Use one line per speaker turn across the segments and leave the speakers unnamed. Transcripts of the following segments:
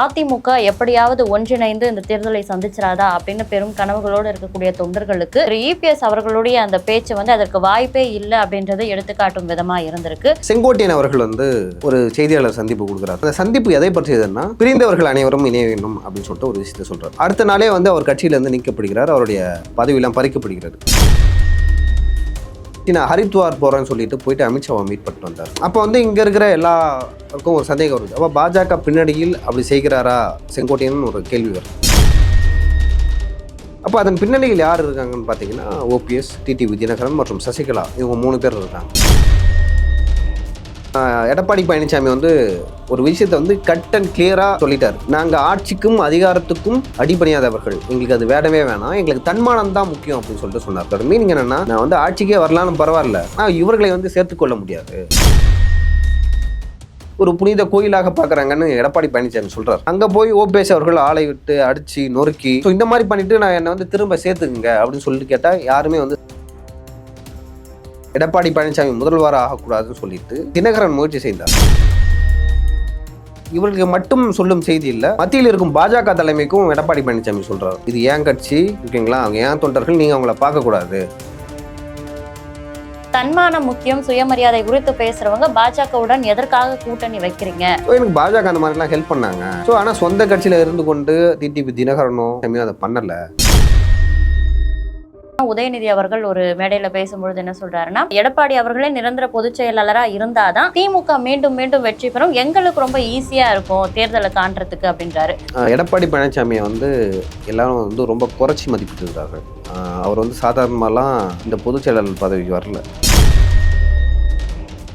அதிமுக எப்படியாவது ஒன்றிணைந்து இந்த தேர்தலை சந்திச்சிராதா அப்படின்னு பெரும் கனவுகளோடு இருக்கக்கூடிய தொண்டர்களுக்கு இபிஎஸ் அவர்களுடைய அந்த பேச்சு வந்து அதற்கு வாய்ப்பே இல்லை அப்படின்றதை எடுத்துக்காட்டும் விதமா இருந்திருக்கு.
செங்கோட்டையன் அவர்கள் வந்து ஒரு செய்தியாளர் சந்திப்பு கொடுக்குறாரு. அந்த சந்திப்பு எதை பற்றியதுன்னா பிரிந்தவர்கள் அனைவரும் இணைய வேண்டும் அப்படின்னு சொல்லிட்டு ஒரு விஷயத்தை சொல்றாரு. அடுத்த நாளே வந்து அவர் கட்சியிலேருந்து நீக்கப்படுகிறார் அவருடைய பதவியெல்லாம் பறிக்கப்படுகிறது. நான் ஹரித்வார் போகிறேன்னு சொல்லிட்டு போயிட்டு அமித்ஷாவை மீட் பண்ணிட்டு வந்தார். அப்போ வந்து இங்கே இருக்கிற எல்லாருக்கும் ஒரு சந்தேகம் வருது. அப்போ பாஜக பின்னணியில் அப்படி செய்கிறாரா செங்கோட்டையன் ஒரு கேள்வி வருது. அப்போ அதன் பின்னணியில் யார் இருக்காங்கன்னு பார்த்தீங்கன்னா ஓபிஎஸ் டிடி விஜயநகரன் மற்றும் சசிகலா இவங்க மூணு பேர் இருக்காங்க. எடப்பாடி பழனிசாமி வந்து ஒரு விஷயத்தை வந்து கட் அண்ட் கிளியராக சொல்லிட்டார். நாங்கள் ஆட்சிக்கும் அதிகாரத்துக்கும் அடிபணியாதவர்கள். எங்களுக்கு அது வேடவே வேணாம். எங்களுக்கு தன்மானம் தான் முக்கியம் அப்படின்னு சொல்லிட்டு சொன்னார். அதோட மீனிங் என்னன்னா நான் வந்து ஆட்சிக்கே வரலான்னு பரவாயில்ல. ஆனால் இவர்களை வந்து சேர்த்துக்கொள்ள முடியாது. ஒரு புனித கோயிலாக பார்க்குறாங்கன்னு எடப்பாடி பழனிசாமி சொல்கிறார் அங்கே போய் ஓபிஎஸ் அவர்கள் ஆளை விட்டு அடிச்சு நொறுக்கி ஸோ இந்த மாதிரி பண்ணிட்டு நான் என்னை வந்து திரும்ப சேர்த்துக்குங்க அப்படின்னு சொல்லிட்டு கேட்டால் யாருமே வந்து எடப்பாடி பழனிசாமி முதல்வர் ஆகக்கூடாதுன்னு சொல்லிட்டு தினகரன் முயற்சி செய்தார். இவர்களுக்கு மட்டும் சொல்லும் செய்தி இல்லை. மத்தியில் இருக்கும் பாஜக தலைமைக்கும் எடப்பாடி பழனிசாமி சொல்றாரு. இது ஏன் கட்சி? ஓகேங்களா அவங்க ஏன் தொண்டர்கள்? நீங்க அவங்கள பார்க்கக்கூடாது.
தன்மானம் முக்கியம் சுயமரியாதை குறித்து பேசுறவங்க பாஜகவுடன் எதற்காக கூட்டணி வைக்கிறீங்க?
எனக்கு பாஜக அந்த மாதிரிலாம் ஹெல்ப் பண்ணாங்க. ஸோ ஆனால் சொந்த கட்சியில் இருந்து கொண்டு டிடிபி தினகரனோ செம்மியும் அதை பண்ணலை.
உதயநிதி அவர்கள் ஒரு மேடையில பேசும்பொழுது என்ன சொல்றாருன்னா எடப்பாடி அவர்களே நிரந்தர பொதுச் செயலாளராக இருந்தாதான் திமுக மீண்டும் மீண்டும் வெற்றி பெறும். எங்களுக்கு ரொம்ப ஈஸியா இருக்கும் தேர்தலை காண்றதுக்கு அப்படின்றாரு.
எடப்பாடி பழனிசாமியை வந்து எல்லாரும் வந்து ரொம்ப குறைச்சி மதிப்பிட்டு இருக்கார்கள் ஆஹ் அவர் வந்து சாதாரணமாலாம் இந்த பொதுச் செயலாளர் பதவிக்கு வரல.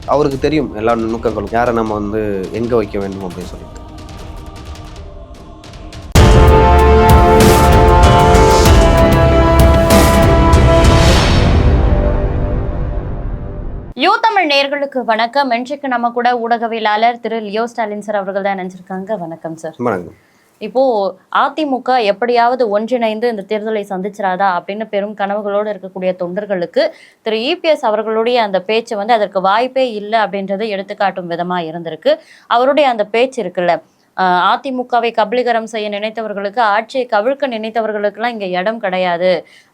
அவருக்கு தெரியும் எல்லா நுணுக்கங்களும். யாரை நம்ம வந்து எங்கே வைக்க வேண்டும் அப்படின்னு சொல்லிட்டு.
தமிழ் நேர்களுக்கு வணக்கம். இன்றைக்கு நம்ம கூட ஊடகவியலாளர் திரு லியோ ஸ்டாலின் சார் அவர்கள் தான் நினைச்சிருக்காங்க வணக்கம் சார்.
வணக்கம்.
இப்போ அதிமுக எப்படியாவது ஒன்றிணைந்து இந்த தேர்தலை சந்திச்சிராதா அப்படின்னு பெரும் கனவுகளோடு இருக்கக்கூடிய தொண்டர்களுக்கு திரு இபிஎஸ் அவர்களுடைய அந்த பேச்சு வந்து அதற்கு வாய்ப்பே இல்லை அப்படின்றதை எடுத்துக்காட்டும் விதமா இருந்திருக்கு. அவருடைய அந்த பேச்சு இருக்குல்ல அதிமுகவை கபலீகரம் செய்ய நினைத்தவர்களுக்கு ஆட்சியை கவிழ்க்க நினைத்தவர்களுக்கெல்லாம் இங்கே இடம் கிடையாது.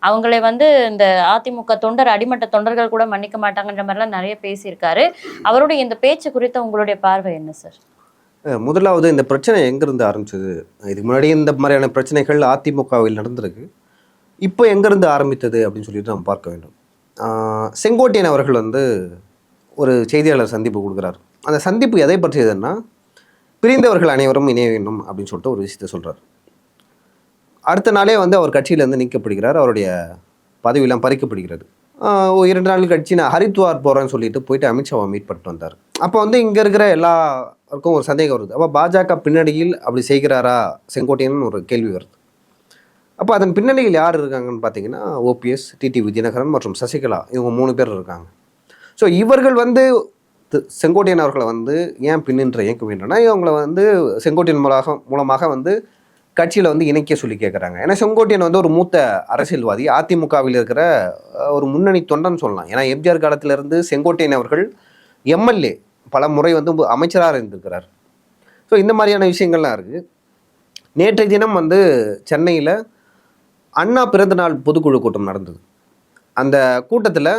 அவங்களை வந்து இந்த அதிமுக தொண்டர் அடிமட்ட தொண்டர்கள் கூட மன்னிக்க மாட்டாங்கன்ற மாதிரிலாம் நிறைய பேசியிருக்காரு. அவருடைய இந்த பேச்சு குறித்த உங்களுடைய பார்வை என்ன சார்?
முதலாவது இந்த பிரச்சனை எங்கேருந்து ஆரம்பிச்சது? இதுக்கு முன்னாடி இந்த மாதிரியான பிரச்சனைகள் அதிமுகவில் நடந்திருக்கு. இப்போ எங்கேருந்து ஆரம்பித்தது அப்படின்னு சொல்லிட்டு நம்ம பார்க்க வேண்டும். செங்கோட்டையன் அவர்கள் வந்து ஒரு செய்தியாளர் சந்திப்பு கொடுக்குறாரு. அந்த சந்திப்பு எதை பற்றியதுன்னா பிரிந்தவர்கள் அனைவரும் இணைய வேண்டும் அப்படின்னு சொல்லிட்டு ஒரு விஷயத்தை சொல்கிறார் அடுத்த நாளே வந்து அவர் கட்சியிலேருந்து நீக்கப்படுகிறார் அவருடைய பதவியெல்லாம் பறிக்கப்படுகிறது. இரண்டு நாள் கட்சி நான் ஹரித்வார் போகிறேன்னு சொல்லிட்டு போயிட்டு அமித்ஷாவை மீட் பண்ணிட்டு வந்தார். அப்போ வந்து இங்கே இருக்கிற எல்லாருக்கும் ஒரு சந்தேகம் வருது. அப்போ பாஜக பின்னணியில் அப்படி செய்கிறாரா செங்கோட்டையன் ஒரு கேள்வி வருது. அப்போ அதன் பின்னணியில் யார் இருக்காங்கன்னு பார்த்தீங்கன்னா ஓபிஎஸ் டிடி விஜயநகரன் மற்றும் சசிகலா இவங்க மூணு பேர் இருக்காங்க. ஸோ இவர்கள் வந்து செங்கோட்டையன் அவர்களை வந்து ஏன் பின்னின்ற இயக்கம் வேண்டும்னா இவங்களை வந்து செங்கோட்டையன் மூலமாக மூலமாக வந்து கட்சியில் வந்து இணைக்க சொல்லி கேட்குறாங்க ஏன்னா செங்கோட்டையன் வந்து ஒரு மூத்த அரசியல்வாதி. அதிமுகவில் இருக்கிற ஒரு முன்னணி தொண்டன் சொல்லலாம். ஏன்னா எம்ஜிஆர் காலத்திலிருந்து செங்கோட்டையன் அவர்கள் எம்எல்ஏ பல முறை வந்து அமைச்சராக இருந்திருக்கிறார். ஸோ இந்த மாதிரியான விஷயங்கள்லாம் இருக்குது நேற்றைய தினம் வந்து சென்னையில் அண்ணா பிறந்தநாள் பொதுக்குழு கூட்டம் நடந்தது. அந்த கூட்டத்தில்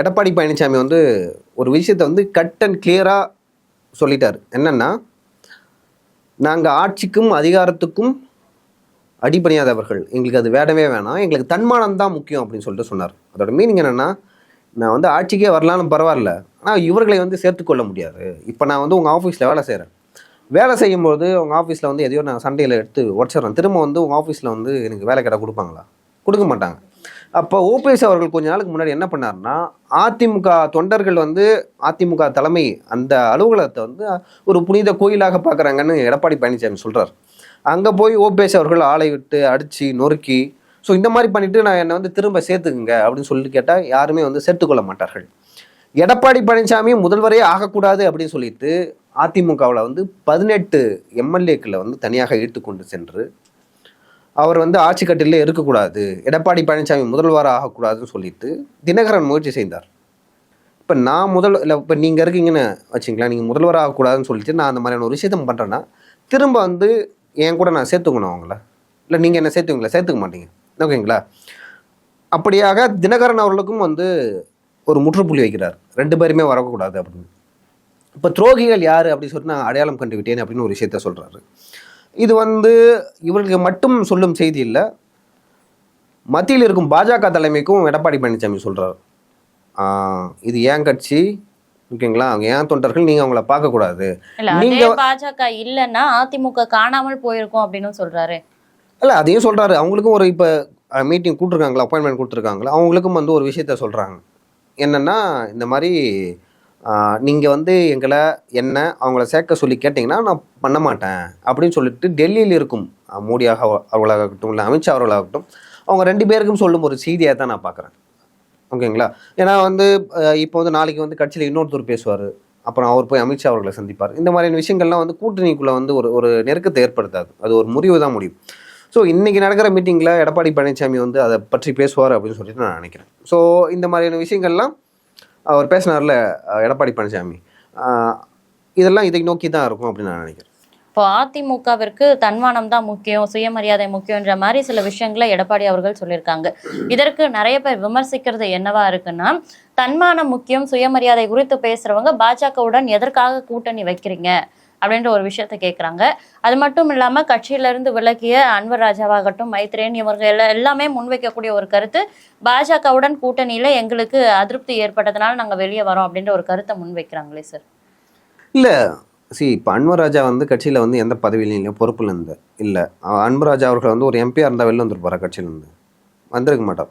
எடப்பாடி பழனிசாமி வந்து ஒரு விஷயத்தை வந்து கட் அண்ட் கிளியராக சொல்லிட்டார். என்னென்னா நாங்கள் ஆட்சிக்கும் அதிகாரத்துக்கும் அடிபணியாதவர்கள். எங்களுக்கு அது வேடவே வேணாம். எங்களுக்கு தன்மானம் தான் முக்கியம் அப்படின்னு சொல்லிட்டு சொன்னார். அதோட மீனிங் என்னென்னா நான் வந்து ஆட்சிக்கே வரலான்னு பரவாயில்ல. ஆனால் இவர்களை வந்து சேர்த்துக்கொள்ள முடியாது. இப்போ நான் வந்து உங்கள் ஆஃபீஸில் வேலை செய்கிறேன் வேலை செய்யும்போது உங்கள் ஆஃபீஸில் வந்து எதையோ நான் சண்டையில் எடுத்து உடச்சிட்றேன். திரும்ப வந்து உங்கள் ஆஃபீஸில் வந்து எனக்கு வேலை கடை கொடுப்பாங்களா? கொடுக்க மாட்டாங்க. அப்போ ஓபிஎஸ் அவர்கள் கொஞ்ச நாளுக்கு முன்னாடி என்ன பண்ணார்னா அதிமுக தொண்டர்கள் வந்து அதிமுக தலைமை அந்த அலுவலகத்தை வந்து ஒரு புனித கோயிலாக பார்க்குறாங்கன்னு எடப்பாடி பழனிசாமி சொல்கிறார் அங்கே போய் ஓபிஎஸ் அவர்கள் ஆளை விட்டு அடித்து நொறுக்கி ஸோ இந்த மாதிரி பண்ணிவிட்டு நான் என்னை வந்து திரும்ப சேர்த்துக்குங்க அப்படின்னு சொல்லிட்டு கேட்டால் யாருமே வந்து சேர்த்துக்கொள்ள மாட்டார்கள். எடப்பாடி பழனிசாமி முதல்வரே ஆகக்கூடாது அப்படின்னு சொல்லிட்டு அதிமுகவில் வந்து பதினெட்டு எம்எல்ஏக்களை வந்து தனியாக இழுத்து கொண்டு சென்று அவர் வந்து ஆட்சி கட்டிலே இருக்கக்கூடாது. எடப்பாடி பழனிசாமி முதல்வராக ஆகக்கூடாதுன்னு சொல்லிட்டு தினகரன் முயற்சி செய்தார். இப்போ நான் முதல் இல்லை இப்போ நீங்கள் இருக்கீங்கன்னு வச்சுங்களேன் நீங்கள் முதல்வராக ஆகக்கூடாதுன்னு சொல்லிட்டு நான் அந்த மாதிரியான ஒரு விஷயத்த பண்ணுறேன்னா திரும்ப வந்து என் கூட நான் சேர்த்துக்கணும் அவங்கள. இல்லை நீங்கள் என்ன சேர்த்துக்கீங்களா? சேர்த்துக்க மாட்டீங்க. ஓகேங்களா? அப்படியாக தினகரன் அவர்களுக்கும் வந்து ஒரு முற்றுப்புள்ளி வைக்கிறார். ரெண்டு பேருமே வரக்கூடாது அப்படின்னு. இப்போ துரோகிகள் யார் அப்படின்னு சொல்லிட்டு நான் அடையாளம் கண்டுவிட்டேன் அப்படின்னு ஒரு விஷயத்த சொல்கிறாரு இது வந்து இவர்களுக்கு மட்டும் சொல்லும் செய்தி இல்லை. மத்தியில் இருக்கும் பாஜக தலைமைக்கும் எடப்பாடி பழனிசாமி சொல்கிறார் இது ஏன் கட்சி? ஓகேங்களா? ஏன் தொண்டர்கள்? நீங்கள் அவங்கள பார்க்கக்கூடாது.
இல்ல அதே
நீங்க-
பாஜக இல்லைன்னா அதிமுக காணாமல் போயிருக்கும் அப்படின்னு சொல்றாரு.
இல்லை அதையும் சொல்கிறாரு அவங்களுக்கும் ஒரு இப்போ மீட்டிங் கூட்டிருக்காங்களா? அப்பாயின்மெண்ட் கொடுத்துருக்காங்களா அவங்களுக்கும் வந்து ஒரு விஷயத்த சொல்கிறாங்க என்னென்னா இந்த மாதிரி நீங்கள் வந்து எங்களை என்ன அவங்கள சேர்க்க சொல்லி கேட்டிங்கன்னா நான் பண்ண மாட்டேன். அப்படின்னு சொல்லிட்டு டெல்லியில் இருக்கும். மோடியாக அவர்களாகட்டும் இல்லை அமித்ஷா அவர்களாகட்டும் அவங்க ரெண்டு பேருக்கும் சொல்லும் ஒரு செய்தியாக தான் நான் பார்க்குறேன். ஓகேங்களா? ஏன்னா வந்து இப்போ வந்து நாளைக்கு வந்து கட்சியில் இன்னொருத்தர் பேசுவார். அப்புறம் அவர் போய் அமித்ஷா அவர்களை சந்திப்பார். இந்த மாதிரியான விஷயங்கள்லாம் வந்து கூட்டணிக்குள்ளே வந்து ஒரு ஒரு நெருக்கத்தை ஏற்படுத்தாது. அது ஒரு முறிவு தான் முடியும். ஸோ இன்றைக்கி நடக்கிற மீட்டிங்கில் எடப்பாடி பழனிசாமி வந்து அதை பற்றி பேசுவார் அப்படின்னு சொல்லிட்டு நான் நினைக்கிறேன். ஸோ இந்த மாதிரியான விஷயங்கள்லாம் அவர் பேசினார்ல எடப்பாடி பழனிசாமி. இதெல்லாம் இதை நோக்கி தான் இருக்கும் அப்படின்னு நான் நினைக்கிறேன்.
இப்போ அதிமுகவிற்கு தன்மானம் தான் முக்கியம் சுயமரியாதை முக்கியன்ற மாதிரி சில விஷயங்களை எடப்பாடி அவர்கள் சொல்லியிருக்காங்க. இதற்கு நிறைய பேர் விமர்சிக்கிறது என்னவா இருக்குன்னா தன்மானம் முக்கியம் சுயமரியாதை குறித்து பேசுறவங்க பாஜகவுடன் எதற்காக கூட்டணி வைக்கிறீங்க? அப்படின்ற ஒரு விஷயத்த கேட்குறாங்க அது மட்டும் இல்லாமல் கட்சியிலிருந்து விலகிய அன்வர் ராஜாவாகட்டும் மைத்ரேன் இவர்கள் எல்லா எல்லாமே முன்வைக்கக்கூடிய ஒரு கருத்து. பாஜகவுடன் கூட்டணியில் எங்களுக்கு அதிருப்தி ஏற்பட்டதுனால நாங்கள் வெளியே வரோம் அப்படின்ற ஒரு கருத்தை முன்வைக்கிறாங்களே சார்.
இல்லை சி இப்போ அன்வர் ராஜா வந்து கட்சியில் வந்து எந்த பதவியிலும் இல்லை பொறுப்பில் இருந்து இல்லை. அன்பு ராஜா அவர்கள் வந்து ஒரு எம்பியாக இருந்தால் வெளில வந்துருப்பாரா கட்சியிலேருந்து வந்திருக்க மாட்டார்.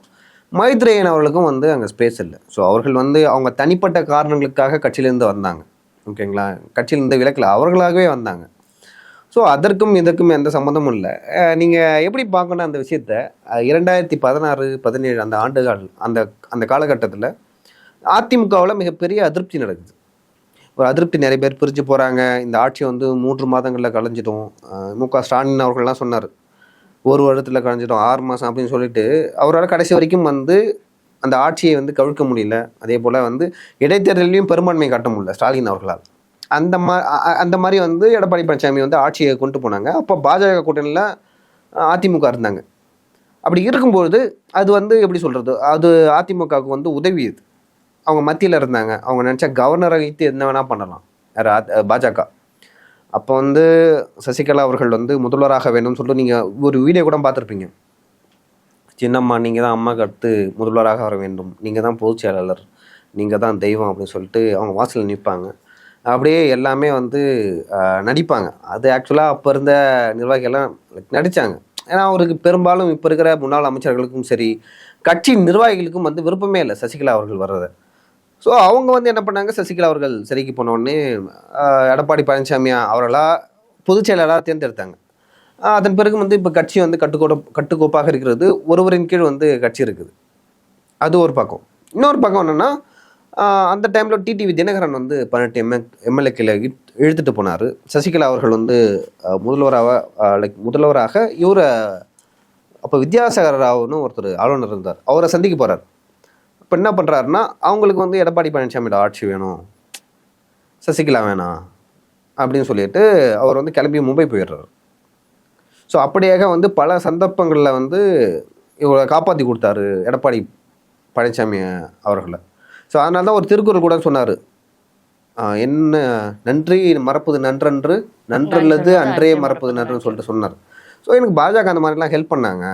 மைத்ரேயன் அவர்களுக்கும் வந்து அங்கே ஸ்பேஸ் இல்லை. ஸோ அவர்கள் வந்து அவங்க தனிப்பட்ட காரணங்களுக்காக கட்சியிலேருந்து வந்தாங்க. ஓகேங்களா? கட்சியில் இந்த விலக்கில். அவர்களாகவே வந்தாங்க. ஸோ அதற்கும் இதற்கும் எந்த சம்மந்தமும் இல்லை. நீங்கள் எப்படி பார்க்கணும் அந்த விஷயத்த இரண்டாயிரத்தி பதினாறு பதினேழு அந்த ஆண்டுகள் அந்த அந்த காலகட்டத்தில் அதிமுகவில் மிகப்பெரிய அதிருப்தி நடக்குது. ஒரு அதிருப்தி நிறைய பேர் பிரிஞ்சு போகிறாங்க இந்த ஆட்சி வந்து மூன்று மாதங்களில் கலைஞ்சிடும். மு க. ஸ்டாலின் அவர்கள்லாம் சொன்னார். ஒரு வருடத்தில் கலைஞ்சிடும். ஆறு மாதம் அப்படின்னு சொல்லிட்டு அவரால் கடைசி வரைக்கும் வந்து அந்த ஆட்சியை வந்து கவிழ்க்க முடியல. அதே போல் வந்து இடைத்தேர்தலையும் பெரும்பான்மை காட்ட முடியல ஸ்டாலின் அவர்களால். அந்த மா அந்த மாதிரி வந்து எடப்பாடி பழனிசாமி வந்து ஆட்சியை கொண்டு போனாங்க. அப்போ பாஜக கூட்டணியில் அதிமுக இருந்தாங்க. அப்படி இருக்கும்பொழுது அது வந்து எப்படி சொல்கிறது அது அதிமுகவுக்கு வந்து உதவியது அவங்க மத்தியில் இருந்தாங்க. அவங்க நினச்சா கவர்னரை வைத்து என்ன வேணால் பண்ணலாம். வேறு பாஜக. அப்போ வந்து சசிகலா அவர்கள் வந்து முதல்வராக வேணும்னு சொல்லிட்டு நீங்கள் ஒரு வீடியோ கூட பார்த்துருப்பீங்க. சின்னம்மா நீங்கள் தான் அம்மா அடுத்து முதல்வராக வர வேண்டும். நீங்கள் தான் பொதுச் செயலாளர். நீங்கள் தான் தெய்வம் அப்படின்னு சொல்லிட்டு அவங்க வாசலில் நிற்பாங்க அப்படியே எல்லாமே வந்து நடிப்பாங்க. அது ஆக்சுவலாக அப்போ இருந்த நிர்வாகிகள்லாம் நடித்தாங்க ஏன்னா அவருக்கு பெரும்பாலும் இப்போ இருக்கிற முன்னாள் அமைச்சர்களுக்கும் சரி கட்சி நிர்வாகிகளுக்கும் வந்து விருப்பமே இல்லை சசிகலா அவர்கள் வர்றதை. ஸோ அவங்க வந்து என்ன பண்ணாங்க? சசிகலா அவர்கள் சிறைக்கு போனோடனே எடப்பாடி பழனிசாமி அவர்களாக பொதுச் செயலாளராக தேர்ந்தெடுத்தாங்க. அதன் பிறகு வந்து இப்போ கட்சி வந்து கட்டுக்கோட கட்டுக்கோப்பாக இருக்கிறது. ஒருவரின் கீழ் வந்து கட்சி இருக்குது. அது ஒரு பக்கம். இன்னொரு பக்கம் என்னென்னா அந்த டைமில் டிடிவி தினகரன் வந்து பதினெட்டு எம்எ எம்எல்ஏக்கில் இழுத்துட்டு போனார். சசிகலா அவர்கள் வந்து முதல்வராக லைக் முதல்வராக இவரை அப்போ வித்யாசாகர் ராவ்னு ஒருத்தர் ஆளுநர் இருந்தார். அவரை சந்திக்க போகிறார் இப்போ என்ன பண்ணுறாருன்னா அவங்களுக்கு வந்து எடப்பாடி பழனிசாமியோட ஆட்சி வேணும். சசிகலா வேணாம். அப்படின்னு சொல்லிட்டு அவர் வந்து கிளம்பி மும்பை போயிடுறாரு. ஸோ அப்படியாக வந்து பல சந்தர்ப்பங்களில் வந்து இவரை காப்பாற்றி கொடுத்தாரு எடப்பாடி பழனிசாமி அவர்களை. ஸோ அதனால தான் ஒரு திருக்குறள் கூட சொன்னார். என்ன நன்றி மறப்பது நன்றன்று நன்றல்லது அன்றே மறப்பது நன்றுன்னு சொல்லிட்டு சொன்னார். ஸோ எனக்கு பாஜக அந்த மாதிரிலாம் ஹெல்ப் பண்ணாங்க.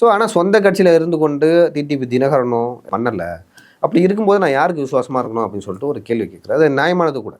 ஸோ ஆனால் சொந்த கட்சியில் இருந்து கொண்டு டிடிபி தினகரனும் பண்ணலை. அப்படி இருக்கும்போது நான் யாருக்கு விசுவாசமாக இருக்கணும் அப்படின்னு சொல்லிட்டு ஒரு கேள்வி கேட்குறேன். அது நியாயமானது கூட.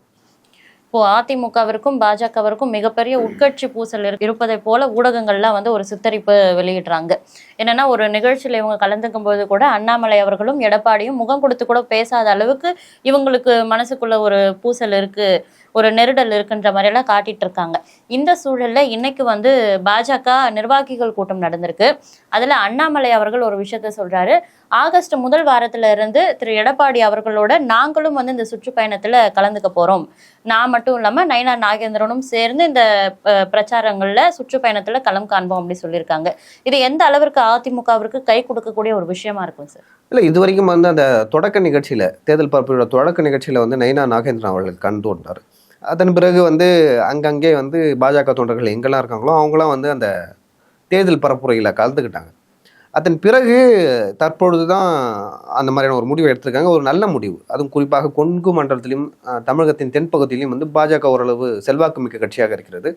இப்போ அதிமுகவிற்கும் பாஜகவிற்கும் மிகப்பெரிய உட்கட்சி பூசல் இருப்பதை போல ஊடகங்கள்லாம் வந்து ஒரு சித்தரிப்பு வெளியிடுறாங்க. என்னன்னா ஒரு நிகழ்ச்சியில் இவங்க கலந்துக்கும் போது கூட அண்ணாமலை அவர்களும் எடப்பாடியும் முகம் கொடுத்து கூட பேசாத அளவுக்கு இவங்களுக்கு மனசுக்குள்ள ஒரு பூசல் இருக்கு ஒரு நெருடல் இருக்குன்ற மாதிரியெல்லாம் காட்டிட்டு இருக்காங்க. இந்த சூழல்ல இன்னைக்கு வந்து பாஜக நிர்வாகிகள் கூட்டம் நடந்திருக்கு. அதுல அண்ணாமலை அவர்கள் ஒரு விஷயத்த சொல்றாரு. ஆகஸ்ட் முதல் வாரத்துல இருந்து திரு எடப்பாடி அவர்களோட நாங்களும் வந்து இந்த சுற்றுப்பயணத்துல கலந்துக்க போறோம். நான் மட்டும் இல்லாம நயனா நாகேந்திரனும் சேர்ந்து இந்த அஹ், பிரச்சாரங்கள்ல சுற்றுப்பயணத்துல களம் காண்போம் அப்படின்னு சொல்லியிருக்காங்க. இது எந்த அளவிற்கு அதிமுகவிற்கு கை கொடுக்கக்கூடிய ஒரு விஷயமா இருக்கும் சார்.
இல்லை இது வரைக்கும் வந்து அந்த தொடக்க நிகழ்ச்சியில் தேர்தல் பரப்புரையோட தொடக்க நிகழ்ச்சியில் வந்து நைனா நாகேந்திரன் அவர்கள் கண்டு கொண்டார் அதன் பிறகு வந்து அங்கங்கே வந்து பாஜக தொண்டர்கள் எங்கெல்லாம் இருக்காங்களோ அவங்களாம் வந்து அந்த தேர்தல் பரப்புரையில் கலந்துக்கிட்டாங்க. அதன் பிறகு தற்பொழுது தான் அந்த மாதிரியான ஒரு முடிவை எடுத்திருக்காங்க. ஒரு நல்ல முடிவு. அதுவும் குறிப்பாக கொங்கு மண்டலத்திலும் தமிழகத்தின் தென்பகுதியிலும் வந்து பாஜக ஓரளவு செல்வாக்கு மிக்க கட்சியாக இருக்கிறது.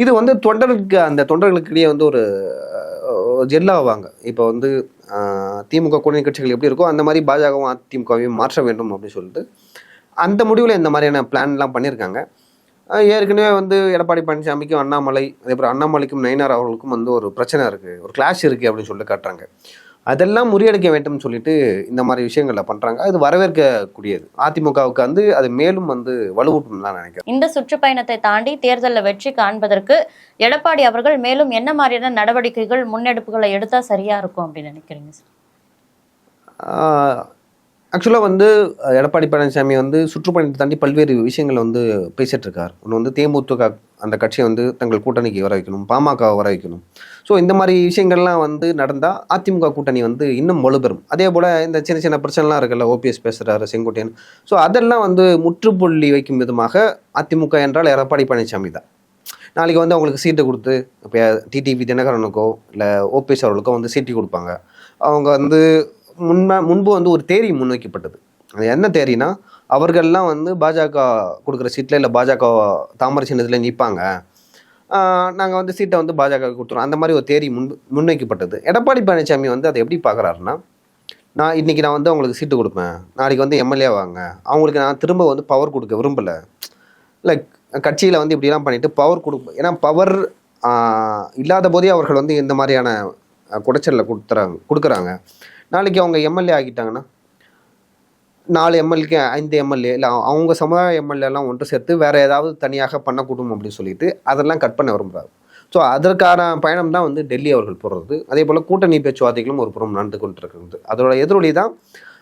இது வந்து தொண்டர்களுக்கு அந்த தொண்டர்களுக்கு இடையே வந்து ஒரு ஜெல்லாவாங்க. இப்போ வந்து திமுக கூட்டணி கட்சிகள் எப்படி இருக்கோ அந்த மாதிரி பாஜகவும் அதிமுகவையும் மாற்ற வேண்டும் அப்படின்னு சொல்லிட்டு அந்த முடிவில் இந்த மாதிரியான பிளான்லாம் பண்ணியிருக்காங்க. ஏற்கனவே வந்து எடப்பாடி பழனிசாமிக்கும் அண்ணாமலை அதேபோல் அண்ணாமலைக்கும் நயினார் அவர்களுக்கும் வந்து ஒரு பிரச்சனை இருக்குது ஒரு கிளாஷ் இருக்குது அப்படின்னு சொல்லிட்டு காட்டுறாங்க. அதெல்லாம் முறியடிக்க வேண்டும்னு சொல்லிட்டு இந்த மாதிரி விஷயங்களை பண்ணுறாங்க அது வரவேற்கக்கூடியது. அதிமுகவுக்கு வந்து அது மேலும் வந்து வலுவூட்டும் தான் நினைக்கிறேன்.
இந்த சுற்றுப்பயணத்தை தாண்டி தேர்தலில் வெற்றி காண்பதற்கு எடப்பாடி அவர்கள் மேலும் என்ன மாதிரியான நடவடிக்கைகள் முன்னெடுப்புகளை எடுத்தா சரியா இருக்கும் அப்படின்னு நினைக்கிறீங்க சார்?
ஆக்சுவலாக வந்து எடப்பாடி பழனிசாமி வந்து சுற்றுப்பயணத்தை தாண்டி பல்வேறு விஷயங்களை வந்து பேசிகிட்டு இருக்கார் ஒன்று வந்து தேமுதிக அந்த கட்சியை வந்து தங்கள் கூட்டணிக்கு வர வைக்கணும் பாமக வர வைக்கணும். ஸோ இந்த மாதிரி விஷயங்கள்லாம் வந்து நடந்தால் அதிமுக கூட்டணி வந்து இன்னும் வலுப்பெறும். அதே போல் இந்த சின்ன சின்ன பிரச்சனைலாம் இருக்குல்ல ஓபிஎஸ் பேசுகிறாரு செங்கோட்டையன். ஸோ அதெல்லாம் வந்து முற்றுப்புள்ளி வைக்கும் விதமாக அதிமுக என்றால் எடப்பாடி பழனிசாமி தான். நாளைக்கு வந்து அவங்களுக்கு சீட்டு கொடுத்து இப்போ டிடிவி தினகரனுக்கோ இல்லை ஓபிஎஸ் அவர்களுக்கோ வந்து சீட்டு கொடுப்பாங்க. அவங்க வந்து முன்ன முன்பு வந்து ஒரு தேரி முன்வைக்கப்பட்டது. அது என்ன தேரினா அவர்கள்லாம் வந்து பாஜக கொடுக்குற சீட்டில் இல்லை பாஜக தாமரை சின்னத்தில் நிற்பாங்க நாங்கள் வந்து சீட்டை வந்து பாஜக கொடுத்துருவோம் அந்த மாதிரி ஒரு தேரி முன் முன்வைக்கப்பட்டது. எடப்பாடி பழனிசாமி வந்து அதை எப்படி பார்க்குறாருன்னா நான் இன்றைக்கி நான் வந்து அவங்களுக்கு சீட்டு கொடுப்பேன். நாளைக்கு வந்து எம்எல்ஏ வாங்க அவங்களுக்கு நான் திரும்ப வந்து பவர் கொடுக்க விரும்பலை. லைக் கட்சியில் வந்து இப்படிலாம் பண்ணிவிட்டு பவர் கொடுப்போம் ஏன்னா பவர் இல்லாத போதே அவர்கள் வந்து இந்த மாதிரியான குடைச்சலில் கொடுத்துறாங்க கொடுக்குறாங்க. நாளைக்கு அவங்க எம்எல்ஏ ஆகிட்டாங்கன்னா நாலு எம்எல்ஏ ஐந்து எம்எல்ஏ இல்லை அவங்க சமுதாய எம்எல்ஏலாம் ஒன்று சேர்த்து வேறு ஏதாவது தனியாக பண்ணக்கூடும் அப்படின்னு சொல்லிட்டு அதெல்லாம் கட் பண்ண விரும்புகிறாரு ஸோ அதற்கான பயணம் தான் வந்து டெல்லி அவர்கள் போடுறது. அதே போல் கூட்டணி பேச்சுவார்த்தைகளும் ஒரு புறம் நடந்து கொண்டிருக்கிறது. அதோட எதிரொலி தான்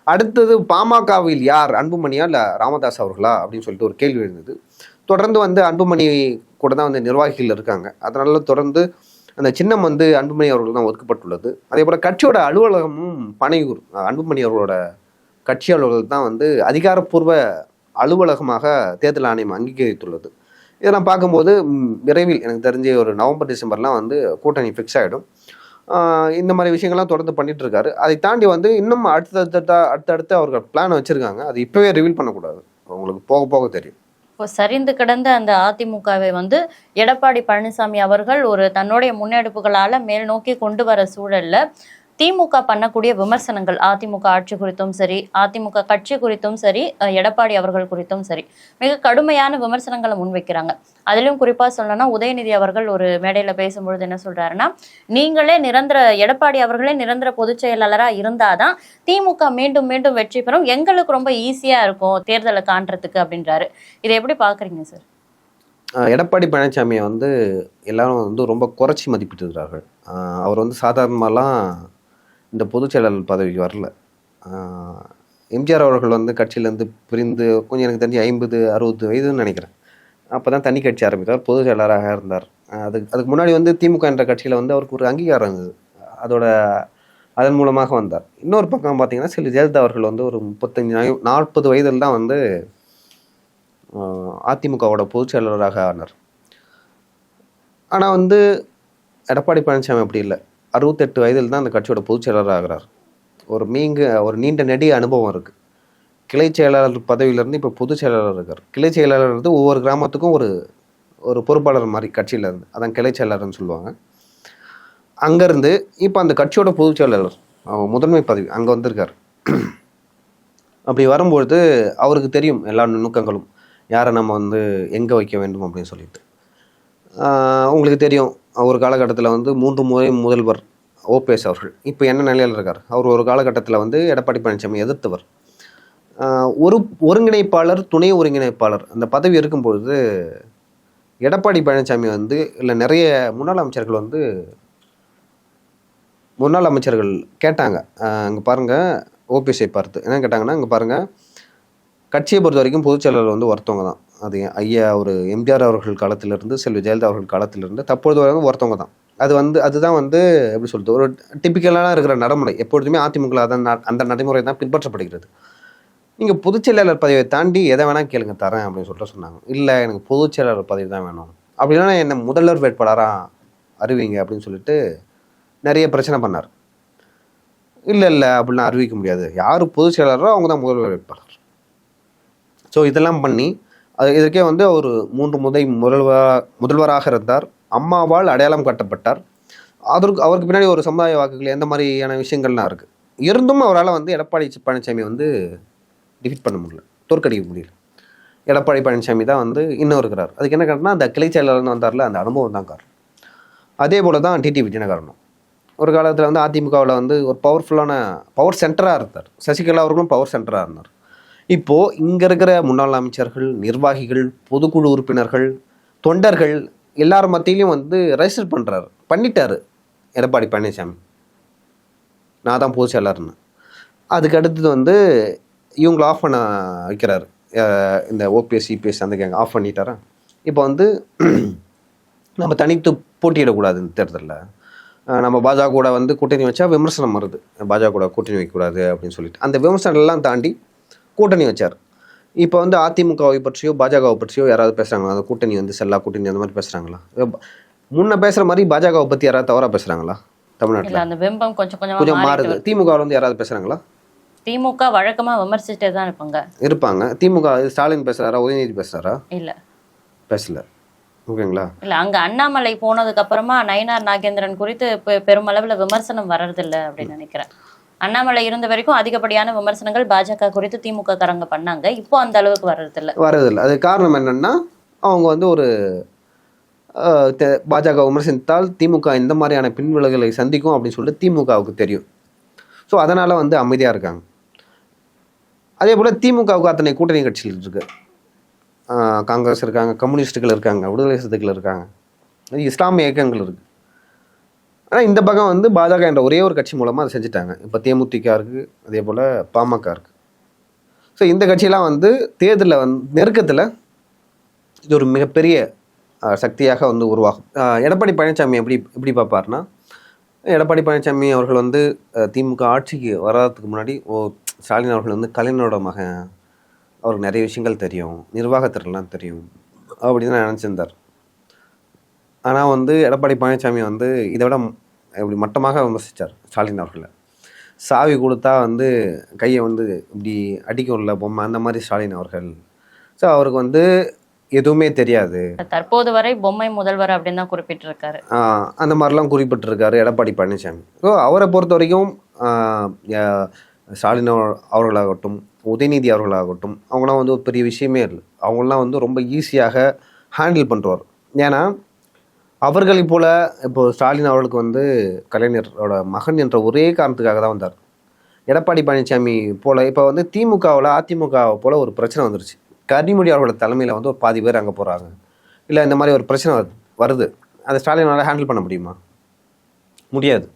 அடுத்தது பாமகவில் யார்? அன்புமணியா இல்லை ராமதாஸ் அவர்களா? அப்படின்னு சொல்லிட்டு ஒரு கேள்வி எழுந்தது. தொடர்ந்து வந்து அன்புமணி கூட தான் வந்து நிர்வாகிகள் இருக்காங்க. அதனால தொடர்ந்து அந்த சின்னம் வந்து அன்புமணி அவர்கள் தான் ஒதுக்கப்பட்டுள்ளது. அதே போல் கட்சியோட அலுவலகமும் பனையூர் அன்புமணி அவர்களோட கட்சி அலுவலகம் தான் வந்து அதிகாரப்பூர்வ அலுவலகமாக தேர்தல் ஆணையம் அங்கீகரித்துள்ளது. இதெல்லாம் பார்க்கும்போது விரைவில் எனக்கு தெரிஞ்ச ஒரு நவம்பர் டிசம்பர்லாம் வந்து கூட்டணி ஃபிக்ஸ் ஆகிடும் இந்த மாதிரி விஷயங்கள்லாம் தொடர்ந்து பண்ணிட்டு இருக்காரு அதை தாண்டி வந்து இன்னும் அடுத்தடுத்த அடுத்தடுத்து அவர்கள் பிளான் வச்சுருக்காங்க. அது இப்போவே ரிவீல் பண்ணக்கூடாது. உங்களுக்கு போக போக தெரியும்.
இப்போ சரிந்து கிடந்த அந்த அதிமுகவை வந்து எடப்பாடி பழனிசாமி அவர்கள் ஒரு தன்னுடைய முன்னெடுப்புகளால மேல் நோக்கி கொண்டு வர சூழல்ல திமுக பண்ணக்கூடிய விமர்சனங்கள் அதிமுக ஆட்சி குறித்தும் சரி அதிமுக கட்சி குறித்தும் சரி எடப்பாடி அவர்கள் குறித்தும் சரி மிக கடுமையான விமர்சனங்களை முன்வைக்கிறாங்க. அதிலும் குறிப்பா சொல்லணும்னா உதயநிதி அவர்கள் ஒரு மேடையில பேசும்பொழுது என்ன சொல்றாருன்னா நீங்களே நிரந்தர எடப்பாடி அவர்களே நிரந்தர பொதுச் செயலாளரா இருந்தாதான் திமுக மீண்டும் மீண்டும் வெற்றி பெறும். எங்களுக்கு ரொம்ப ஈஸியா இருக்கும் தேர்தலை காண்றதுக்கு அப்படின்றாரு. இதை எப்படி பாக்குறீங்க சார்?
ஆஹ் எடப்பாடி பழனிசாமியை வந்து எல்லாரும் வந்து ரொம்ப குறைச்சி மதிப்பிட்டுருக்கிறார்கள். ஆஹ் அவர் வந்து சாதாரணமாலாம் இந்த பொதுச் செயலாளர் பதவிக்கு வரல. எம்ஜிஆர் அவர்கள் வந்து கட்சியிலேருந்து பிரிந்து கொஞ்சம் எனக்கு தெரிஞ்சு ஐம்பது அறுபது வயதுன்னு நினைக்கிறேன். அப்போ தான் தனி கட்சி ஆரம்பித்தார் பொதுச் செயலாளராக இருந்தார். அதுக்கு அதுக்கு முன்னாடி வந்து திமுக என்ற கட்சியில் வந்து அவருக்கு ஒரு அங்கீகாரம் இருந்தது. அதோட அதன் மூலமாக வந்தார். இன்னொரு பக்கம் பார்த்தீங்கன்னா சில ஜெயலலிதா அவர்கள் வந்து ஒரு முப்பத்தஞ்சு நாற்பது வயதில் தான் வந்து அதிமுகவோட பொதுச் செயலாளராக ஆனார். ஆனால் வந்து எடப்பாடி பழனிசாமி அப்படி இல்லை. அறுபத்தெட்டு வயதில் தான் அந்த கட்சியோட பொதுச் செயலாளர் ஆகிறார். ஒரு மீங்க ஒரு நீண்ட நெடிய அனுபவம் இருக்குது கிளை செயலாளர் பதவியிலேருந்து இப்போ பொதுச் செயலாளர் இருக்கார். கிளை செயலாளர் வந்து ஒவ்வொரு கிராமத்துக்கும் ஒரு ஒரு பொறுப்பாளர் மாதிரி கட்சியிலேருந்து அதான் கிளை செயலாளர்னு சொல்லுவாங்க. அங்கேருந்து இப்போ அந்த கட்சியோட பொதுச் செயலாளர் முதன்மை பதவி அங்கே வந்திருக்கார். அப்படி வரும்பொழுது அவருக்கு தெரியும் எல்லா நுணுக்கங்களும். யாரை நம்ம வந்து எங்கே வைக்க வேண்டும் அப்படின்னு சொல்லிட்டு. உங்களுக்கு தெரியும் ஒரு காலகட்டத்தில் வந்து மூன்று முறை முதல்வர் ஓபிஎஸ் அவர்கள். இப்போ என்ன நிலையில் இருக்கார்? அவர் ஒரு காலகட்டத்தில் வந்து எடப்பாடி பழனிசாமி எதிர்த்தவர். ஒரு ஒருங்கிணைப்பாளர் துணை ஒருங்கிணைப்பாளர் அந்த பதவி இருக்கும்பொழுது எடப்பாடி பழனிசாமி வந்து இல்லை நிறைய முன்னாள் அமைச்சர்கள் வந்து முன்னாள் அமைச்சர்கள் கேட்டாங்க. அங்கே பாருங்கள் ஓபிஎஸ்ஐ பார்த்து. என்ன கேட்டாங்கன்னா இங்கே பாருங்கள் கட்சியை பொறுத்த வரைக்கும் பொதுச் செயலாளர் வந்து ஒருத்தவங்க தான். அது ஐயா ஒரு எம்ஜிஆர் அவர்கள் காலத்திலிருந்து செல்வி ஜெயலலிதா அவர்கள் காலத்திலிருந்து தற்பொழுது வரைக்கும் ஒருத்தவங்க தான். அது வந்து அதுதான் வந்து எப்படி சொல்கிறது ஒரு டிப்பிக்கலான இருக்கிற நடைமுறை. எப்பொழுதுமே அதிமுக அதான் ந- அந்த நடைமுறை தான் பின்பற்றப்படுகிறது. நீங்கள் பொதுச் செயலாளர் பதவியை தாண்டி எதை வேணால் கேளுங்க தரேன் அப்படின்னு சொல்லிட்டு சொன்னாங்க. இல்லை எனக்கு பொதுச் செயலாளர் பதவி தான் வேணும். அப்படின்னா என்னை முதல்வர் வேட்பாளராக அறிவிங்க அப்படின்னு சொல்லிட்டு நிறைய பிரச்சனை பண்ணார். இல்லை இல்லை அப்படிலாம் அறிவிக்க முடியாது. யார் பொதுச் செயலாளரோ அவங்க தான் முதல்வர் வேட்பாளர். ஸோ இதெல்லாம் பண்ணி அது இதற்கே வந்து ஒரு மூன்று முதை முதல்வராக முதல்வராக இருந்தார். அம்மாவால் அடையாளம் காட்டப்பட்டார். அதற்கு அவருக்கு பின்னாடி ஒரு சமுதாய வாக்குகள் எந்த மாதிரியான விஷயங்கள்லாம் இருக்குது இருந்தும் அவரால் வந்து எடப்பாடி பழனிசாமி வந்து டிஃபிட் பண்ண முடியல. தோற்கடிக்க முடியல. எடப்பாடி பழனிசாமி தான் வந்து இன்னும் இருக்கிறார். அதுக்கு என்ன காரணம்னா அந்த கிளை செயலாளர்னு வந்தார்ல அந்த அனுபவம் தான் காரணம். அதே போல தான் டிடி விஜயநகரனும். ஒரு காலத்தில் வந்து அதிமுகவில் வந்து ஒரு பவர்ஃபுல்லான பவர் சென்டராக இருந்தார். சசிகலா அவர்களும் பவர் சென்டராக இருந்தார். இப்போது இங்கே இருக்கிற முன்னாள் அமைச்சர்கள் நிர்வாகிகள் பொதுக்குழு உறுப்பினர்கள் தொண்டர்கள் எல்லார் மத்தியிலையும் வந்து ரெஜிஸ்டர் பண்ணுறாரு பண்ணிட்டாரு. எடப்பாடி பழனிசாமி. நான் தான் பொதுச் செயலர்னு அதுக்கு அடுத்தது வந்து இவங்களை ஆஃப் பண்ண வைக்கிறாரு. இந்த ஓபிஎஸ் சிபிஎஸ் அந்த கேங்க ஆஃப் பண்ணிட்டாரா? இப்போ வந்து நம்ம தனித்து போட்டியிடக்கூடாது இந்த தேர்தலில். நம்ம பாஜக கூட வந்து கூட்டணி வச்சா விமர்சனம் வருது. பாஜக கூட கூட்டணி வைக்கக்கூடாது அப்படின்னு சொல்லிட்டு. அந்த விமர்சனம் எல்லாம் தாண்டி கூட்டணி வச்சார். இப்போ வந்து அதிமுகவை பற்றியோ பாஜகவை பற்றியோ யாராவது பேசுகிறாங்களா அந்த கூட்டணி வந்து செல்லா கூட்டணி அந்த மாதிரி பேசுகிறாங்களா முன்ன பேசுகிற மாதிரி பாஜகவை பற்றி யாராவது தவறாக பேசுகிறாங்களா தமிழ்நாட்டில்?
அந்த பிம்பம் கொஞ்சம் கொஞ்சமா
கொஞ்சம் மாறுது. திமுகவில் வந்து யாராவது பேசுகிறாங்களா
திமுக வழக்கமா விமர்சிச்சுட்டே தான் இருப்பாங்க.
இருப்பாங்க. திமுக ஸ்டாலின் பேசுகிறாரா உதயநிதி பேசுகிறாரா
இல்ல.
பேசல. ஓகேங்களா?
இல்ல அங்க அண்ணாமலை போனதுக்கு அப்புறமா நயினார் நாகேந்திரன் குறித்து பெருமளவுல விமர்சனம் வர்றதில்ல அப்படின்னு நினைக்கிறேன். அண்ணாமலை இருந்த வரைக்கும் அதிகப்படியான விமர்சனங்கள் பாஜக குறித்து திமுக காரங்க பண்ணாங்க. இப்போ அந்த அளவுக்கு வர்றதில்ல.
வரதில்லை அது காரணம் என்னன்னா அவங்க வந்து ஒரு பாஜக விமர்சித்தால் திமுக இந்த மாதிரியான பின்விளைவுகளை சந்திக்கும் அப்படின்னு சொல்லிட்டு திமுகவுக்கு தெரியும். ஸோ அதனால் வந்து அமைதியாக இருக்காங்க. அதே போல் திமுகவுக்கு அத்தனை கூட்டணி கட்சிகள் இருக்கு. காங்கிரஸ் இருக்காங்க கம்யூனிஸ்ட்டுகள் இருக்காங்க விடுதலை சிறுத்தைகள் இருக்காங்க. இஸ்லாமிய இயக்கங்கள் இருக்குது ஆனால் இந்த பக்கம் வந்து பாஜக என்ற ஒரே ஒரு கட்சி மூலமாக அதை செஞ்சுட்டாங்க. இப்போ தேமுதிக இருக்குது அதே போல் பாமக இருக்குது ஸோ இந்த கட்சியெல்லாம் வந்து தேர்தலில் வந்து நெருக்கத்தில் இது ஒரு மிகப்பெரிய சக்தியாக வந்து உருவாகும். எடப்பாடி பழனிசாமி எப்படி எப்படி பார்ப்பார்னா எடப்பாடி பழனிசாமி அவர்கள் வந்து திமுக ஆட்சிக்கு வராதுக்கு முன்னாடி ஓ ஸ்டாலின் அவர்கள் வந்து கலைஞரோட மகன். அவருக்கு நிறைய விஷயங்கள் தெரியும் நிர்வாகத்திறன்லாம் தெரியும் அப்படின்னு தான் நினச்சிருந்தார். ஆனால் வந்து எடப்பாடி பழனிசாமி வந்து இதை விட இப்படி மட்டமாக விமர்சித்தார் ஸ்டாலின் அவர்களை. சாவி கொடுத்தா வந்து கையை வந்து இப்படி அடிக்கும்ல பொம்மை அந்த மாதிரி ஸ்டாலின் அவர்கள். ஸோ அவருக்கு வந்து எதுவுமே தெரியாது.
தற்போது வரை பொம்மை முதல்வர் அப்படின்னு தான் குறிப்பிட்டிருக்காரு.
அந்த மாதிரிலாம் குறிப்பிட்டிருக்காரு எடப்பாடி பழனிசாமி. ஸோ அவரை பொறுத்த வரைக்கும் ஸ்டாலின் அவர்- அவர்களாகட்டும் உதயநிதி அவர்களாகட்டும் அவங்களாம் வந்து ஒரு பெரிய விஷயமே இல்லை. அவங்களாம் வந்து ரொம்ப ஈஸியாக ஹேண்டில் பண்ணுறார் ஏன்னா அவர்களை போல இப்போ ஸ்டாலின் அவர்களுக்கு வந்து கலைஞரோட மகன் என்ற ஒரே காரணத்துக்காக தான் வந்தார். எடப்பாடி பழனிசாமி போல் இப்போ வந்து திமுகவில் அதிமுக போல் ஒரு பிரச்சனை வந்துருச்சு. கனிமொழி அவர்களோட தலைமையில் வந்து ஒரு பாதி பேர் அங்கே போகிறாங்க இல்லை இந்த மாதிரி ஒரு பிரச்சனை வருது. வருது ஸ்டாலினால் ஹேண்டில் பண்ண முடியுமா? முடியாது.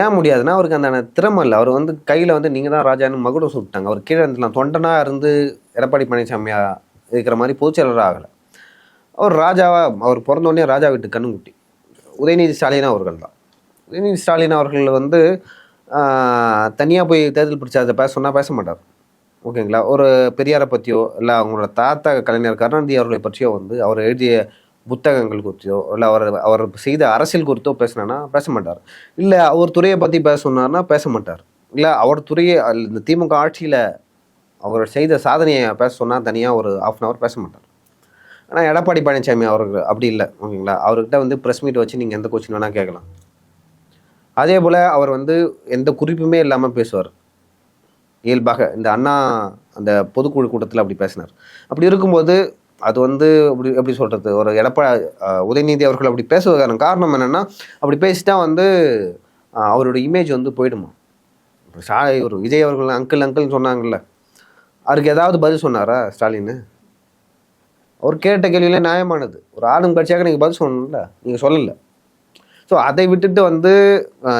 ஏன் முடியாதுன்னா அவருக்கு அந்த திறமை இல்லை. அவர் வந்து கையில் வந்து நீங்கள் தான் ராஜான்னு மகுடம் சுட்டாங்க அவர் கீழே இருந்துலாம் தொண்டனாக இருந்து எடப்பாடி பழனிசாமியாக இருக்கிற மாதிரி பொதுச்செயலராக ஆகலை. அவர் ராஜாவா அவர் பிறந்தோடனே ராஜா வீட்டு கண்ணுக்குட்டி. உதயநிதி ஸ்டாலின் அவர்கள் தான் உதயநிதி ஸ்டாலின் அவர்கள் வந்து தனியாக போய் தேர்தல் பிரச்சாரத்தை பேச சொன்னால் பேச மாட்டார். ஓகேங்களா? ஒரு பெரியாரை பற்றியோ இல்லை அவங்களோட தாத்தா கலைஞர் கருணாநிதி அவர்களை பற்றியோ வந்து அவர் எழுதிய புத்தகங்கள் குறித்தோ இல்லை அவர் அவர் செய்த அரசியல் குறித்தோ பேசினா பேச மாட்டார். இல்லை அவர் துறையை பற்றி பேச சொன்னார்னா பேச மாட்டார். இல்லை அவர் துறையை இந்த திமுக ஆட்சியில் அவர் செய்த சாதனையை பேச சொன்னால் தனியாக ஒரு ஆஃப் அன் ஹவர் பேச மாட்டார். ஆனால் எடப்பாடி பழனிசாமி அவருக்கு அப்படி இல்லை ஓகேங்களா? அவர்கிட்ட வந்து ப்ரெஸ் மீட் வச்சு நீங்கள் எந்த கொஸ்டின் வேணால் கேட்கலாம். அதே போல் அவர் வந்து எந்த குறிப்புமே இல்லாமல் பேசுவார். இயல்பாக இந்த அண்ணா அந்த பொதுக்குழு கூட்டத்தில் அப்படி பேசினார். அப்படி இருக்கும்போது அது வந்து அப்படி எப்படி சொல்கிறது ஒரு எடப்பா உதயநிதி அவர்கள் அப்படி பேசுவதற்கான காரணம் என்னென்னா அப்படி பேசிட்டா வந்து அவரோட இமேஜ் வந்து போயிடுமா? ஒரு விஜய் அவர்கள் அங்கிள் அங்கிள்னு சொன்னாங்கல்ல. அவருக்கு ஏதாவது பதில் சொன்னாரா ஸ்டாலின் அவர் கேட்ட கேள்வியில நியாயமானது. ஒரு ஆளும் கட்சியாக நீங்கள் பதில் சொல்லணும்ல? நீங்கள் சொல்லலை. ஸோ அதை விட்டுட்டு வந்து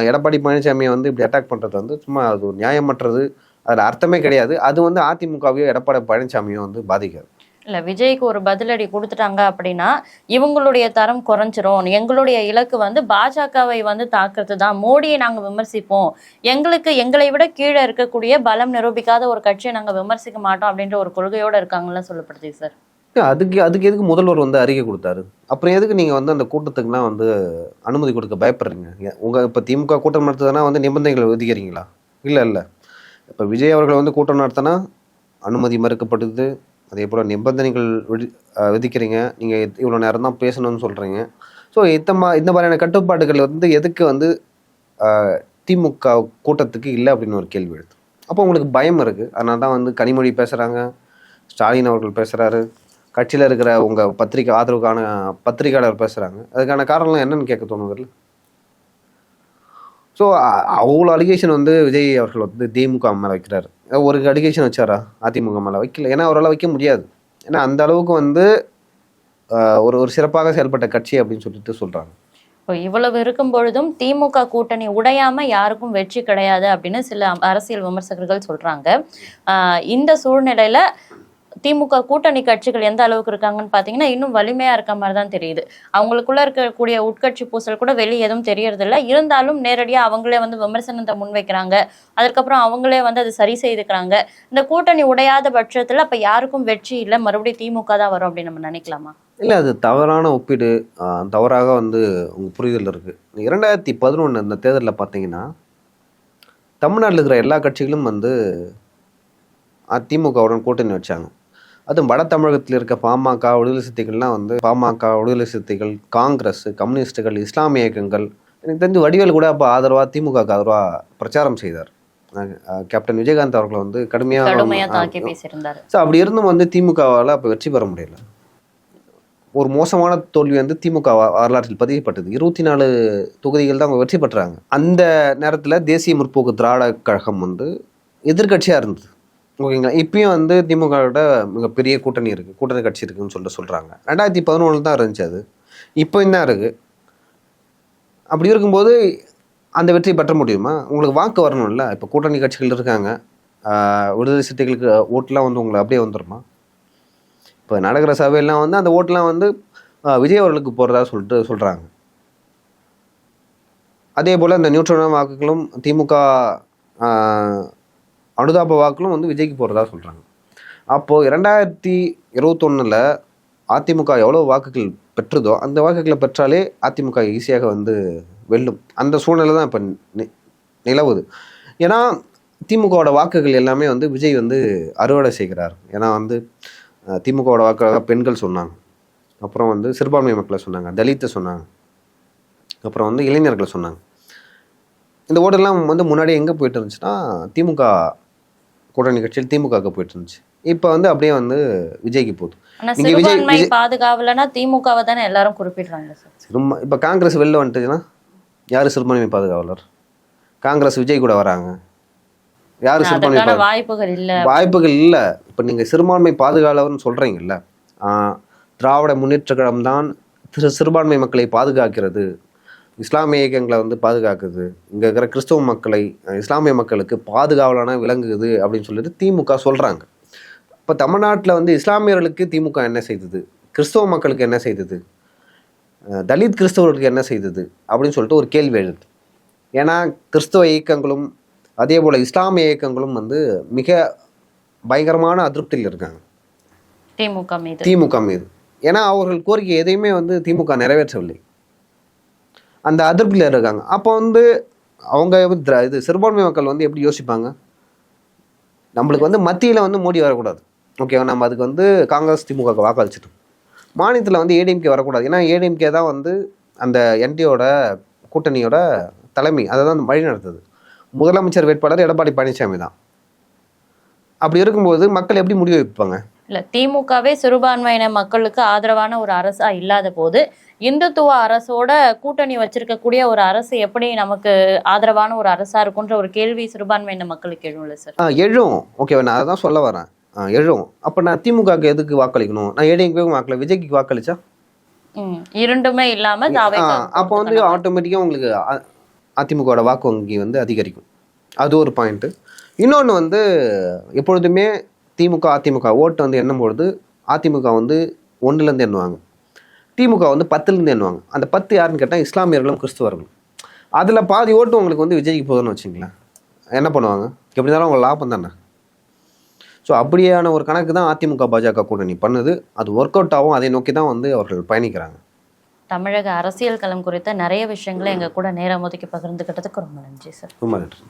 எடப்பாடி பழனிசாமியை வந்து இப்படி அட்டாக் பண்ணுறது வந்து சும்மா அது ஒரு நியாயமற்றது. அதில் அர்த்தமே கிடையாது. அது வந்து அதிமுகவையோ எடப்பாடி பழனிசாமியோ வந்து பாதிக்காது.
இல்லை விஜய்க்கு ஒரு பதிலடி கொடுத்துட்டாங்க அப்படின்னா இவங்களுடைய தரம் குறைஞ்சிரும். எங்களுடைய இலக்கு வந்து பாஜகவை வந்து தாக்குறது தான் மோடியை நாங்கள் விமர்சிப்போம். எங்களுக்கு எங்களை விட கீழே இருக்கக்கூடிய பலம் நிரூபிக்காத ஒரு கட்சியை நாங்கள் விமர்சிக்க மாட்டோம் அப்படின்ற ஒரு கொள்கையோடு இருக்காங்கன்னு சொல்லப்படுது சார்.
அதுக்கு அதுக்கு எதுக்கு முதல்வர் வந்து அறிக்கை கொடுத்தாரு? அப்புறம் எதுக்கு நீங்கள் வந்து அந்த கூட்டத்துக்குலாம் வந்து அனுமதி கொடுக்க பயப்படுறீங்க? உங்கள் உங்க இப்போ திமுக கூட்டம் நடத்துதுன்னா வந்து நிபந்தனைகள் விதிக்கிறீங்களா? இல்லை இல்லை. இப்போ விஜய் அவர்கள் வந்து கூட்டம் நடத்தினா அனுமதி மறுக்கப்படுது. அதே போல் நிபந்தனைகள் விதி விதிக்கிறீங்க. நீங்கள் இவ்வளோ நேரம் தான் பேசணும்னு சொல்கிறீங்க ஸோ இந்த மா இந்த மாதிரியான கட்டுப்பாடுகள் வந்து எதுக்கு வந்து திமுக கூட்டத்துக்கு இல்லை அப்படின்னு ஒரு கேள்வி எழுது. அப்போ உங்களுக்கு பயம் இருக்குது அதனால தான் வந்து கனிமொழி பேசுகிறாங்க ஸ்டாலின் அவர்கள் பேசுகிறாரு கட்சியில் இருக்கிற உங்கள் பத்திரிக்கை ஆதரவுக்கான பத்திரிகையாளர் பேசுகிறாங்க அதுக்கான காரணம்லாம் என்னன்னு கேட்க தோணுதில்ல ஸோ அவ்வளோ அலிகேஷன் வந்து விஜய் அவர்கள் வந்து திமுக மேலே வைக்கிறாரு. ஒரு அலிகேஷன் வச்சாரா? அதிமுக மேலே வைக்கல. ஏன்னா அவரால் வைக்க முடியாது. ஏன்னா அந்த அளவுக்கு வந்து ஒரு ஒரு சிறப்பாக செயல்பட்ட கட்சி அப்படின்னு சொல்லிட்டு சொல்கிறாங்க
இப்போ இவ்வளவு இருக்கும் பொழுதும் திமுக கூட்டணி உடையாம யாருக்கும் வெற்றி கிடையாது அப்படின்னு சில அரசியல் விமர்சகர்கள் சொல்றாங்க. இந்த சூழ்நிலையில திமுக கூட்டணி கட்சிகள் எந்த அளவுக்கு இருக்காங்கன்னு பார்த்தீங்கன்னா இன்னும் வலிமையாக இருக்க மாதிரி தான் தெரியுது. அவங்களுக்குள்ள இருக்கக்கூடிய உட்கட்சி பூசல் கூட வெளியே எதுவும் தெரியறதில்ல. இருந்தாலும் நேரடியாக அவங்களே வந்து விமர்சனத்தை முன்வைக்கிறாங்க அதுக்கப்புறம் அவங்களே வந்து அதை சரி செய்துக்கிறாங்க. இந்த கூட்டணி உடையாத பட்சத்தில் அப்போ யாருக்கும் வெற்றி இல்லை. மறுபடியும் திமுக தான் வரும் அப்படின்னு நம்ம நினைக்கலாமா?
இல்லை அது தவறான ஒப்பீடு. தவறாக வந்து உங்கள் புரிதல் இருக்குது இரண்டாயிரத்தி பதினொன்று இந்த தேர்தலில் பார்த்தீங்கன்னா தமிழ்நாட்டில் இருக்கிற எல்லா கட்சிகளும் வந்து அதிமுகவுடன் கூட்டணி வச்சாங்க. அதுவும் வட தமிழகத்தில் இருக்க பாமக விடுதலை சிறுத்தைகள்லாம் வந்து பாமக விடுதலை சிறுத்தைகள் காங்கிரஸ் கம்யூனிஸ்டுகள் இஸ்லாமிய இயக்கங்கள். எனக்கு தெரிஞ்சு வடிவேல் கூட அப்போ ஆதரவாக திமுகவுக்கு ஆதரவாக பிரச்சாரம் செய்தார். கேப்டன் விஜயகாந்த் அவர்களை வந்து
கடுமையா
கடுமையாக ஸோ அப்படி இருந்தும் வந்து திமுகவால் அப்போ வெற்றி பெற முடியல. ஒரு மோசமான தோல்வி வந்து திமுக வரலாற்றில் பதியப்பட்டது. இருபத்தி நாலு தொகுதிகள் தான் அவங்க வெற்றி பெற்றாங்க. அந்த நேரத்தில் தேசிய முற்போக்கு திராவிட கழகம் வந்து எதிர்க்கட்சியாக இருந்தது. ஓகேங்களா? இப்பயும் வந்து திமுகவோட மிகப்பெரிய கூட்டணி இருக்குது கூட்டணி கட்சி இருக்குன்னு சொல்லிட்டு சொல்கிறாங்க ரெண்டாயிரத்தி பதினொன்று தான் இருந்துச்சு அது. இப்போ தான் இருக்குது அப்படி இருக்கும்போது அந்த வெற்றி பெற்ற முடியுமா? உங்களுக்கு வாக்கு வரணும்ல? இப்போ கூட்டணி கட்சிகள் இருக்காங்க. விடுதலை சிறுத்தைகளுக்கு ஓட்டுலாம் வந்து உங்களை அப்படியே வந்துருமா? இப்போ நடக்கிற சபையெல்லாம் வந்து அந்த ஓட்டெலாம் வந்து விஜய் அவர்களுக்கு போகிறதா சொல்லிட்டு சொல்கிறாங்க அதே போல் இந்த நியூட்ரலான வாக்குகளும் திமுக அனுதாப வாக்குகளும் வந்து விஜய்க்கு போகிறதா சொல்கிறாங்க அப்போது இரண்டாயிரத்தி இருபத்தொன்னில் அதிமுக எவ்வளோ வாக்குகள் பெற்றதோ அந்த வாக்குகளை பெற்றாலே அதிமுக ஈஸியாக வந்து வெல்லும். அந்த சூழ்நிலை தான் இப்போ நி- நிலவுது. ஏன்னா திமுகவோட வாக்குகள் எல்லாமே வந்து விஜய் வந்து அறுவடை செய்கிறார். ஏன்னா வந்து திமுகவோட வாக்காக பெண்கள் சொன்னாங்க. அப்புறம் வந்து சிறுபான்மை மக்களை சொன்னாங்க தலித்தை சொன்னாங்க. அப்புறம் வந்து இளைஞர்களை சொன்னாங்க. இந்த ஓட்டெல்லாம் வந்து முன்னாடி எங்கே போயிட்டு இருந்துச்சுன்னா திமுக கூட்டணி கட்சியில் திமுகவுக்கு போயிட்டு இருந்துச்சு. இப்போ வந்து அப்படியே வந்து விஜய்க்கு போகுது. நீங்க விஜய்-
பாதுகாவலனா திமுகவை தானே எல்லாரும் குறிப்பிடுறாங்க சார்.
சிறும இப்போ காங்கிரஸ் வெளில வந்துட்டுச்சுன்னா யார் சிறுபான்மை பாதுகாவலர்? காங்கிரஸ் விஜய் கூட வராங்க. யார் சிறுபான்மை
வாய்ப்புகள் இல்ல.
வாய்ப்புகள் இல்லை. இப்போ நீங்கள் சிறுபான்மை பாதுகாவலர்னு சொல்கிறீங்கல்ல திராவிட முன்னேற்ற கழகம் தான் சிறுபான்மை மக்களை பாதுகாக்கிறது. இஸ்லாமிய இயக்கங்களை வந்து பாதுகாக்குது. இங்கே இருக்கிற கிறிஸ்தவ மக்களை இஸ்லாமிய மக்களுக்கு பாதுகாவலான விளங்குது அப்படின்னு சொல்லிட்டு திமுக சொல்கிறாங்க இப்போ தமிழ்நாட்டில் வந்து இஸ்லாமியர்களுக்கு திமுக என்ன செய்தது? கிறிஸ்தவ மக்களுக்கு என்ன செய்தது? தலித் கிறிஸ்தவர்களுக்கு என்ன செய்தது? அப்படின்னு சொல்லிட்டு ஒரு கேள்வி எழுது. ஏன்னா கிறிஸ்தவ இயக்கங்களும் அதே போல் இஸ்லாமிய இயக்கங்களும் வந்து மிக பயங்கரமான அதிருப்தியில் இருக்காங்க.
திமுக மீது.
திமுக மீது. ஏன்னா அவர்கள் கோரிக்கை எதையுமே வந்து திமுக நிறைவேற்றவில்லை. அந்த அதிருப்தியில் இருக்காங்க. அப்போ வந்து அவங்க இது சிறுபான்மை மக்கள் வந்து எப்படி யோசிப்பாங்க? நம்மளுக்கு வந்து மத்தியில் வந்து மோடி வரக்கூடாது. ஓகேவா? நம்ம அதுக்கு வந்து காங்கிரஸ் திமுக வாக்களிச்சிட்டோம். மாநிலத்தில் வந்து ஏடிஎம்கே வரக்கூடாது. ஏன்னா ஏடிஎம்கே தான் வந்து அந்த என்டியோட கூட்டணியோட தலைமை. அதை தான் வழி நடத்துது முதலமைச்சர் வேட்பாளர் எடப்பாடி பழனிசாமி தான். அப்படி இருக்கும்போது மக்கள் எப்படி முடிவு வைப்பாங்க?
இல்ல திமுகவே சிறுபான்மையின மக்களுக்கு ஆதரவான ஒரு அரசா இல்லாத போது இந்துத்துவ அரசோட கூட்டணி வச்சிருக்கக்கூடிய ஒரு அரசு எப்படி நமக்கு ஆதரவான ஒரு அரசா இருக்குன்ற ஒரு கேள்வி சிறுபான்மையின மக்களுக்கு எழும்ல சார்?
எழும். ஓகேவா நான் அதான் சொல்ல வரேன். எழும். அப்போ நான் திமுகவுக்கு எதுக்கு வாக்களிக்கணும்? நான் ஏடிஎம்கே வாக்களி விஜய்க்கு வாக்களிச்சா?
இரண்டுமே இல்லாம
அப்போ வந்து ஆட்டோமேட்டிக்காக உங்களுக்கு அதிமுகவோட வாக்கு வங்கி வந்து அதிகரிக்கும். அது ஒரு பாயிண்ட்டு இன்னொன்று வந்து எப்பொழுதுமே திமுக அதிமுக ஓட்டு வந்து எண்ணும் பொழுது அதிமுக வந்து ஒன்றுலேருந்து எண்ணுவாங்க. திமுக வந்து பத்துலேருந்து எண்ணுவாங்க. அந்த பத்து யாருன்னு கேட்டால் இஸ்லாமியர்களும் கிறிஸ்துவர்களும். அதில் பாதி ஓட்டு உங்களுக்கு வந்து விஜய்க்கு போதும்னு வச்சுங்களேன். என்ன பண்ணுவாங்க? எப்படி இருந்தாலும் அவங்க லாபம் தானே. ஸோ அப்படியான ஒரு கணக்கு தான் அதிமுக பாஜக கூட்டணி பண்ணுது. அது ஒர்க் அவுட் ஆகும். அதை நோக்கி தான் வந்து அவர்கள் பயணிக்கிறாங்க.
தமிழக அரசியல் களம் குறித்த நிறைய விஷயங்களை எங்க கூட நேரம் ஒதுக்கி பகிர்ந்துக்கிட்டதுக்கு ரொம்ப நன்றி சார்.
ரொம்ப நன்றி.